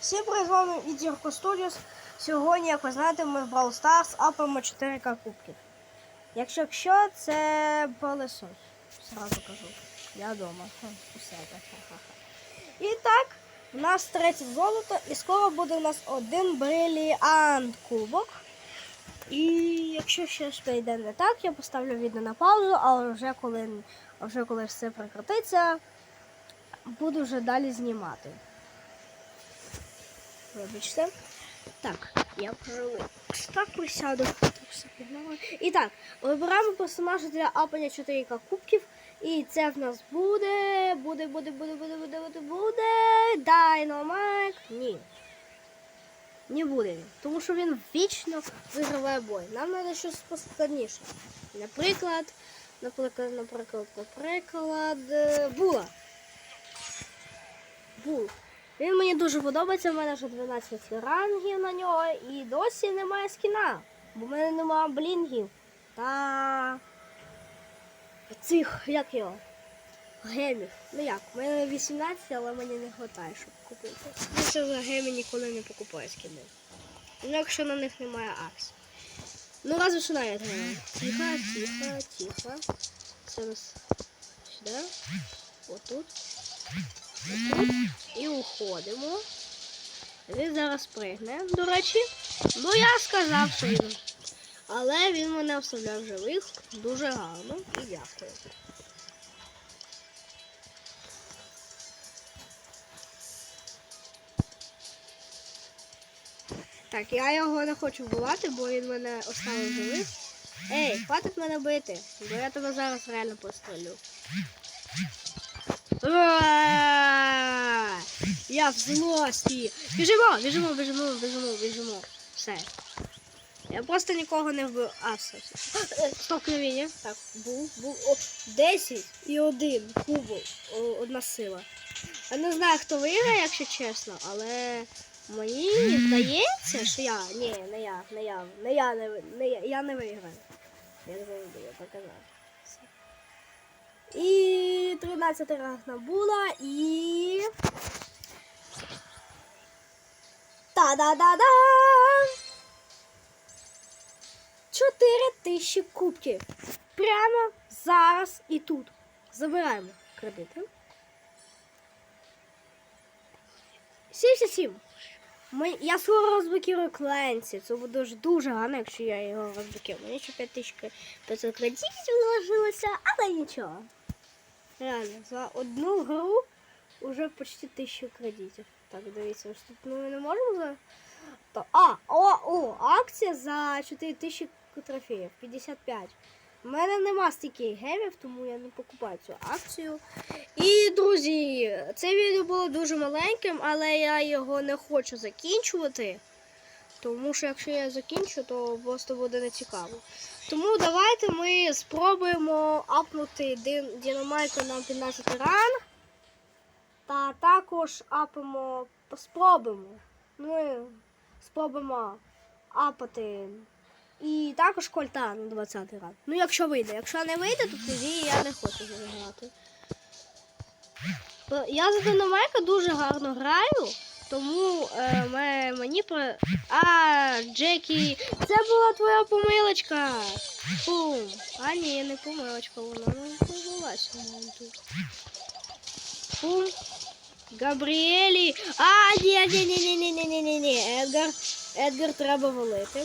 Всім привіт, з вами Ідірко Studios. Сьогодні, як ви знаєте, ми в Brawl Stars апаємо 4К кубків. Якщо що, це пилосос. Сразу кажу. Я вдома. І так, у нас третє золото, і скоро буде у нас один бриліант кубок. І якщо щось прийде не так, я поставлю відео на паузу, але вже коли, вже коли все прекратиться, буду вже далі знімати. Вибачте. Так, я вже так присяду. І так, вибираємо персонажа для апання 4К кубків. І це в нас буде. Буде, буде, буде, буде, буде, буде, буде. Dynamite. Ні. Не буде він. Тому що він вічно виграває бой. Нам треба щось поскладніше. Наприклад, наприклад, наприклад, наприклад, е, була. Він мені дуже подобається, в мене вже 12 рангів на нього і досі немає скіна, бо в мене немає блінгів та цих, як його, гемів. Ну як, в мене 18, але мені не вистачає, щоб купити. Я ще за гемі ніколи не покупаю скіни. Ну, якщо на них немає акцій. Ну, разве що навіть гемі. Тихо, тихо, тихо. У нас сюди. Отут. І уходимо. Він зараз пригне, до речі. Ну я сказав, що він. Але він мене вставляв живих дуже гарно і дякую. Так, я його не хочу вбивати, бо він мене оставив живих. Ей, хватить мене бити, бо я тебе зараз реально пострелю. Я в злості. Біжимо, біжимо, біжимо, біжимо, біжимо. Все. Я просто нікого не вбив. А, все, все. Стоп, кривіння. Так, був, був. О, 10 і 1 кубок. Одна сила. Я не знаю, хто виграє, якщо чесно, але мені здається, що я. Ні, не я, не я, не я не, не я, я не виграю. Я не виграю, я показав. І 13 ранг набула і. Та-да-да-да! 4 тисячі кубків. Прямо зараз і тут. Забираємо кредити. 77. Ми, я скоро розблокірую Кленсі. Це буде дуже гарно, якщо я його розблокірую. Мені ще 5500 кредитів залишилося, але нічого. Реально, за одну гру вже почти 1000 кредитів. Так, дивіться, ось тут ми не можемо за. То, а, о, о, акція за 4000 трофеїв, 55. У мене нема стільки гемів, тому я не покупаю цю акцію. І, друзі, це відео було дуже маленьким, але я його не хочу закінчувати. Тому що якщо я закінчу, то просто буде нецікаво. Тому давайте ми спробуємо апнути Дин- Дінамайку на 15 ранг. Та також апимо, спробуємо. Ми спробуємо апати. І також кольта на 20 ранг. Ну, якщо вийде. Якщо не вийде, то тоді я не хочу грати. Я за Динамайка дуже гарно граю. Тому е, ме- мені про. А, Джекі, це була твоя помилочка. Фу. А ні, не помилочка, вона не повелася тут. Фу. Габріелі. А, ні, ні, ні, ні, ні, ні, ні, ні, ні. Едгар. Едгар треба валити.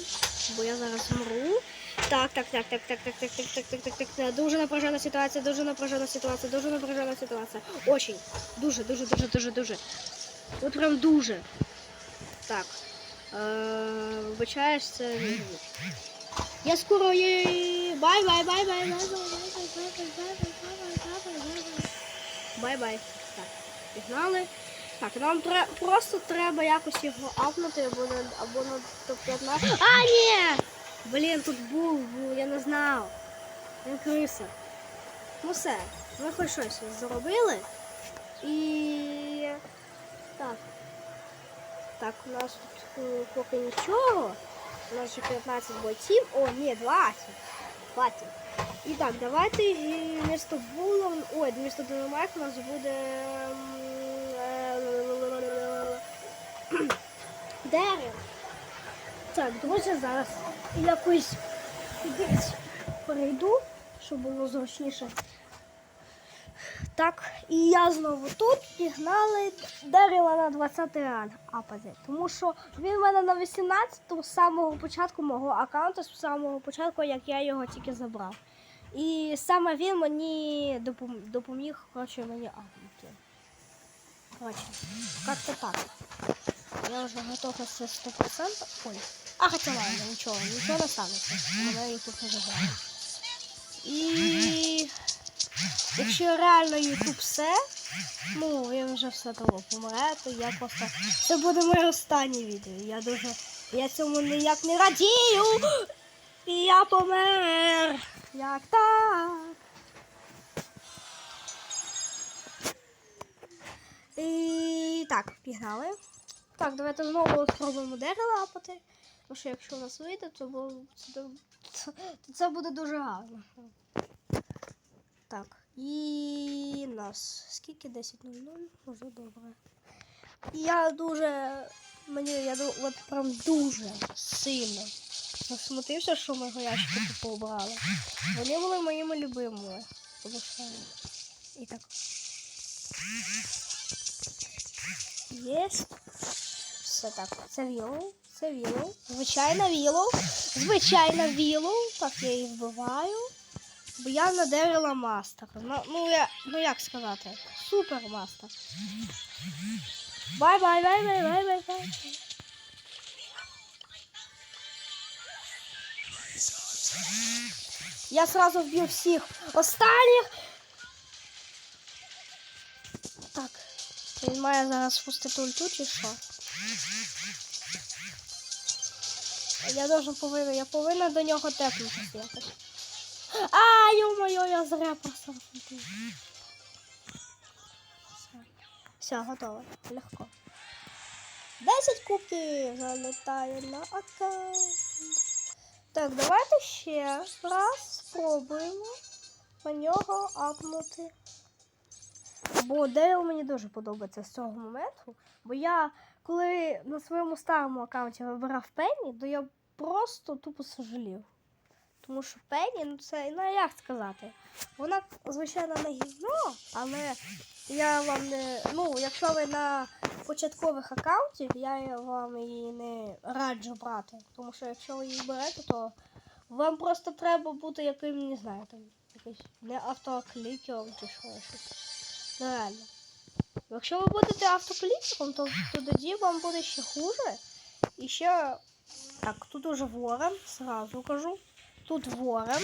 Бо я зараз мру. Так, так, так, так, так, так, так, так, так, так, так, так, так. Дуже напряжена ситуація, дуже напряжена ситуація, дуже напряжена ситуація. Очень. Дуже, дуже, дуже, дуже, дуже. От прям дуже. Так. Е, Вибачаєш, це не звук. Я скоро є. Бай, бай, бай, бай, бай, бай, бай, бай, бай, бай, бай, бай, бай, бай, бай. Бай-бай. Пігнали. Так, нам тре- просто треба якось його апнути або на або на топ-15. А, ні! Блін, тут був, був, я не знав. Він криса. Ну все, ми хоч щось зробили. І. Так. Так, у нас тут е, поки нічого. У нас ще 15 бойців. О, ні, 20. 20. І так, давайте е, місто було. Ой, місто Динамайк у нас буде. ем, е, дерева. Так, друзі, зараз якось кудись перейду, щоб було зручніше. Так, і я знову тут пігнали дерева на 20 ранг апати. Тому що він в мене на 18 з самого початку мого аккаунту, з самого початку, як я його тільки забрав. І саме він мені допом- допоміг, коротше, мені апнути. Коротше, як-то так. Я вже готова це 100%. Ой. А хоча ладно, нічого, нічого не станеться. Мене YouTube не забрали. І якщо реально YouTube все, ну він вже все того помре, то я просто. Це буде моє останнє відео. Я дуже. Я цьому ніяк не радію. І я помер. Як так? І так, пігнали. Так, давайте знову спробуємо дерево лапати. Тому що якщо у нас вийде, то, це, буде дуже гарно. Так, і нас. Скільки 10.00? Вже добре. Я дуже. Мені я от прям дуже сильно засмутився, що ми гояшки тут пообрали. Вони були моїми любимими. Тому що... І так. Єсть. Все так. Це вілоу. Це вілоу. Звичайна вілоу. Звичайна вілоу. Так, я її вбиваю. Бо я надерила мастер. Ну, ну, я, ну як сказати? Супер мастер. Бай бай бай бай. Я сразу вб'ю всіх останніх. Так. Він має зараз спустити ульту чи що? Я должен повинна, я повинна до нього тепнутися якось. А, ё-моё, я зря просто. Все. Все, готово. Легко. 10 кубків залітає на аккаунт. Так, давайте ще раз спробуємо на нього апнути. Бо Дейл мені дуже подобається з цього моменту. Бо я, коли на своєму старому аккаунті вибирав Пенні, то я просто тупо сожалів. Тому що Пенні, ну це ну як сказати, вона, звичайно, не гівно, але я вам не. Ну, якщо ви на початкових аккаунтів, я вам її не раджу брати. Тому що якщо ви її берете, то вам просто треба бути яким, не знаю, там, якийсь не автоклікером чи що щось. Ну, реально. Якщо ви будете автоклікером, то, то тоді вам буде ще хуже. І ще. Так, тут уже ворон, сразу кажу. Тут ворон.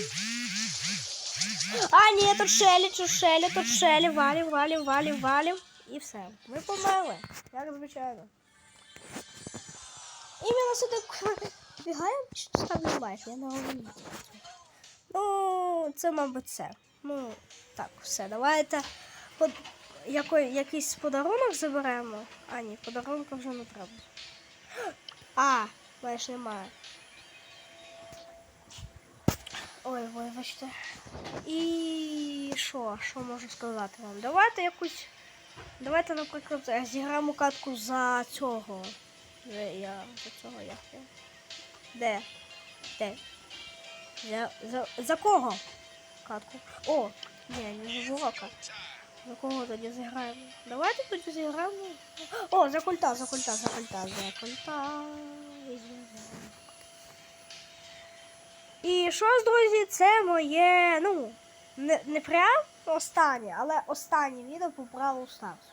А, ні, тут шелі, тут шелі, тут шелі, валів, валів, валів, валів. І все. Ми померли. Як звичайно. Іменно сюди бігаємо, чи ставлю лайк, я не розумію. Ну, це, мабуть, це. Ну, так, все, давайте. Який, якийсь подарунок заберемо. А, ні, подарунка вже не треба. А, знаєш, немає. Ой, вибачте. І що? Що можу сказати вам? Давайте якусь. Давайте, наприклад, зіграємо катку за цього. Де я за цього як я? Де? Де? За, за, за кого? Катку. О, ні, не за Журака. За кого тоді зіграємо? Давайте тоді зіграємо. О, за культа, за культа, за культа, за культа. І що ж, друзі, це моє, ну, не, не прям останнє, але останнє відео по праву Старсу.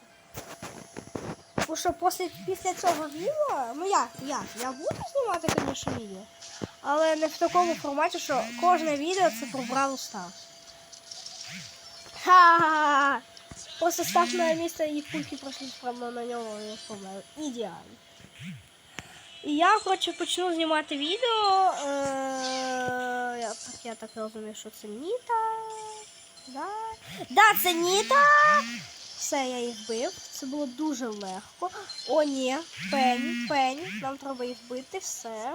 Тому що після, після цього відео, ну як, як, я буду знімати, звісно, відео, але не в такому форматі, що кожне відео це про Бравл Старс. Ха-ха-ха! Просто став на місце і пульки пройшли прямо на нього і помер. Ідеально. І я хочу почну знімати відео. Е, я, так, я так розумію, що це Ніта. Да. да, це Ніта. Все, я їх вбив. Це було дуже легко. О, ні, пень, пень. Нам треба їх вбити, все.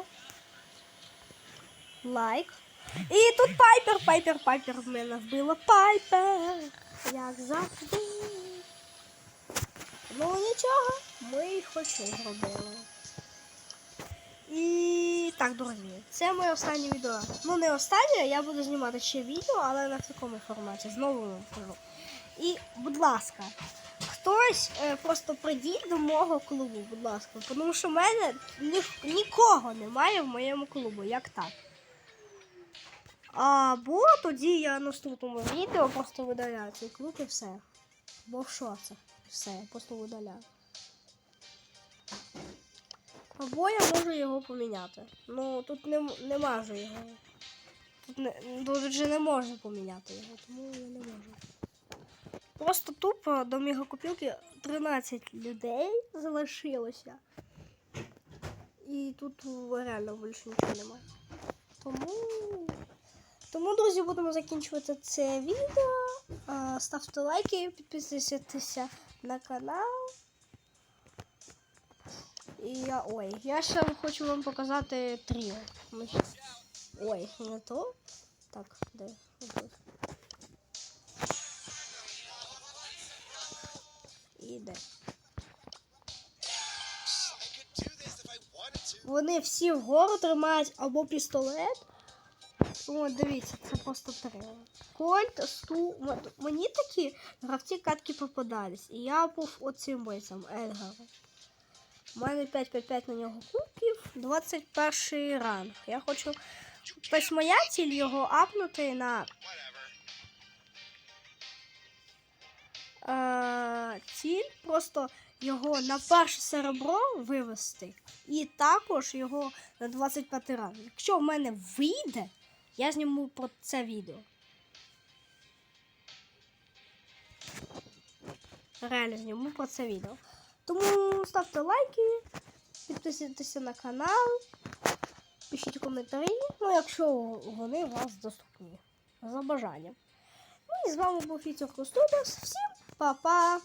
Лайк. І тут Пайпер, Пайпер, Пайпер в мене вбила. Пайпер. Як завжди. Ну нічого, ми хоч щось зробили. І так, друзі, це моє останнє відео. Ну, не останнє, я буду знімати ще відео, але в такому форматі. Знову вам кажу. І, будь ласка, хтось е, просто прийдіть до мого клубу, будь ласка. Тому що в мене ні, нікого немає в моєму клубу, як так. Або тоді я наступному відео просто видаляю цей клуб і все. Бо що це? Все, я просто видаляю. Або я можу його поміняти. Ну, тут не, нема вже його. Тут, не, тут вже не можна поміняти його, тому я не можу. Просто тупо до мегакопілки 13 людей залишилося. І тут реально більше нічого немає. Тому. Тому, друзі, будемо закінчувати це відео. Ставте лайки, підписуйтеся на канал. І я. Ой, я ще хочу вам показати тріо. Ой, не то. Так, де? І де? Вони всі вгору тримають або пістолет. О, дивіться, це просто трило. Кольт, сту. М- Мені такі гравці катки попадались. І я був оцим бойцем Ельгаром. У мене 5-5-5 на нього кубків, 21 ранг. Я хочу. Тобто моя ціль його апнути на. Е, ціль просто його на перше серебро вивести. І також його на 25 ранг. Якщо в мене вийде, я зніму про це відео. Реально зніму про це відео. Тому ставте лайки, підписуйтеся на канал, пишіть коментарі, ну якщо вони у вас доступні. За бажанням. Ну і з вами був Фіцер Кустудіс. Всім па-па!